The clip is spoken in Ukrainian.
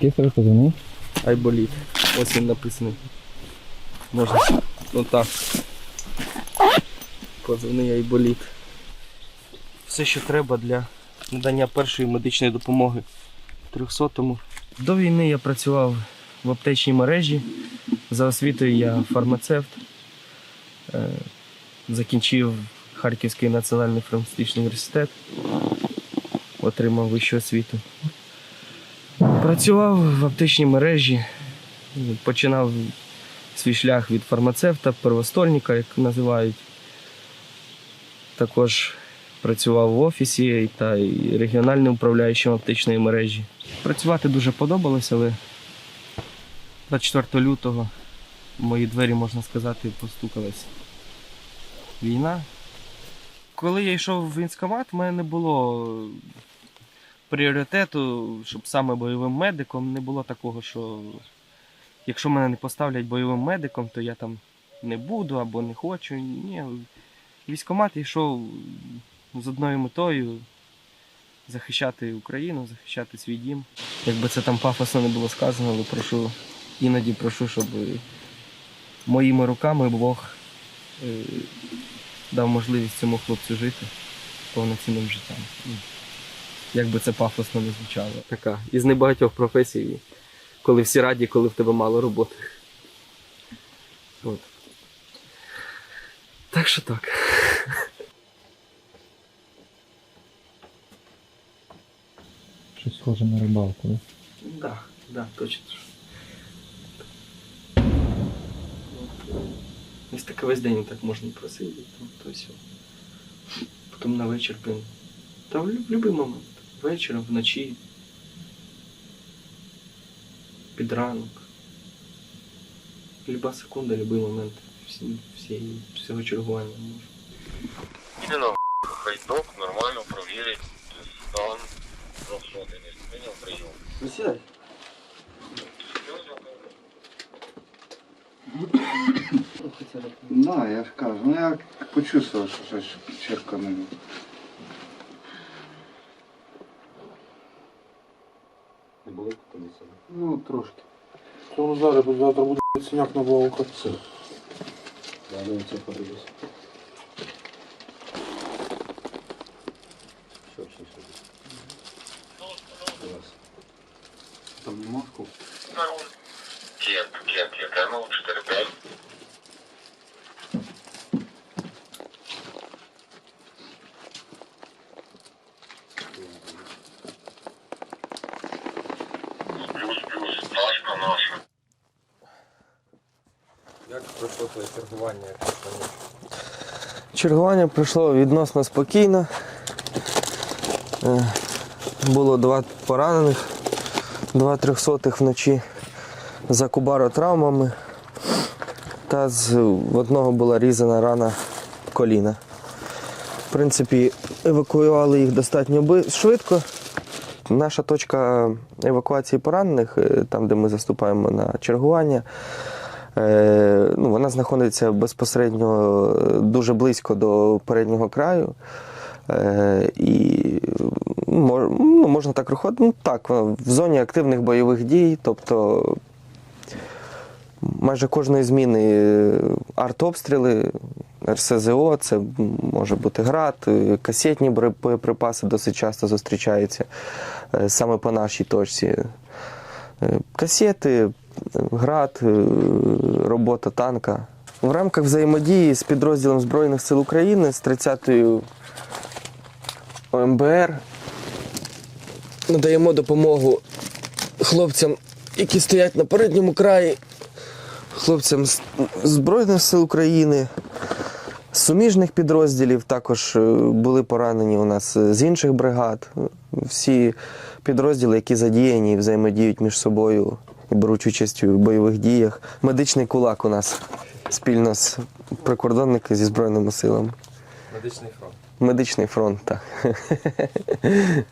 Який себе позивний? Айболіт. Ось він написаний. Можна. Ну так. Позивний айболіт. Все, що треба для надання першої медичної допомоги 300-му. До війни я працював в аптечній мережі. За освітою я фармацевт. Е, Закінчив Харківський національний фармацевтичний університет. Отримав вищу освіту. Працював в аптечній мережі, починав свій шлях від фармацевта, первостольника, як називають. Також працював в офісі та й регіональним управляючим аптечної мережі. Працювати дуже подобалось, але 24 лютого в мої двері, можна сказати, постукалась війна. Коли я йшов в військкомат, в мене не було пріоритету, щоб саме бойовим медиком не було такого, що якщо мене не поставлять бойовим медиком, то я там не буду або не хочу. Ні. Військкомат йшов з одною метою захищати Україну, захищати свій дім. Якби це там пафосно не було сказано, але прошу, іноді прошу, щоб моїми руками Бог е, дав можливість цьому хлопцю жити повноцінним життям. Як би це пафосно не звучало. Така із небагатьох професій, коли всі раді, коли в тебе мало роботи. От. Так що так. Щось схоже на рибалку, да? Да, да, точно. Ось таке весь день так можна просидіти, ну, то все. Потім на вечір, блин. Та в будь-який момент. Вечором, вночі. Під ранок. Люба секунда, любий момент. Всі, всі, всього чергування може. Іменно хайдок нормально провірить стан розсуди. Не прийняв прийом. Присідай. Да, я ж кажу. Ну я почувствував, що щось чітко. Не були комісії? Ну, трошки. Тому зараз, бо завтра буде синяк на вовка. Я не це подивлюсь. Що ще сюди? Там не мошку. Кент, кент, кент, ну 4-5. Пройшло чергування? Чергування пройшло відносно спокійно. Е, Було два поранених, два трьохсотих вночі за кубаротравмами. Та з одного була різана рана коліна. В принципі, евакуювали їх достатньо швидко. Наша точка евакуації поранених, е, там, де ми заступаємо на чергування, Е, ну, вона знаходиться безпосередньо е, дуже близько до переднього краю. Е, і ну, можна так рахувати, ну так, в зоні активних бойових дій, тобто майже кожної зміни е, артобстріли, РСЗО, це може бути град, е, касетні боєприпаси досить часто зустрічаються е, саме по нашій точці. Е, Касети, град, е, робота танка. В рамках взаємодії з підрозділом Збройних сил України з 30-ю ОМБР надаємо допомогу хлопцям, які стоять на передньому краї, хлопцям Збройних сил України, суміжних підрозділів також е, були поранені у нас з інших бригад. Всі підрозділи, які задіяні і взаємодіють між собою і беруть участь у бойових діях. Медичний кулак у нас спільно з прикордонники зі Збройними силами. Медичний фронт. Медичний фронт, так.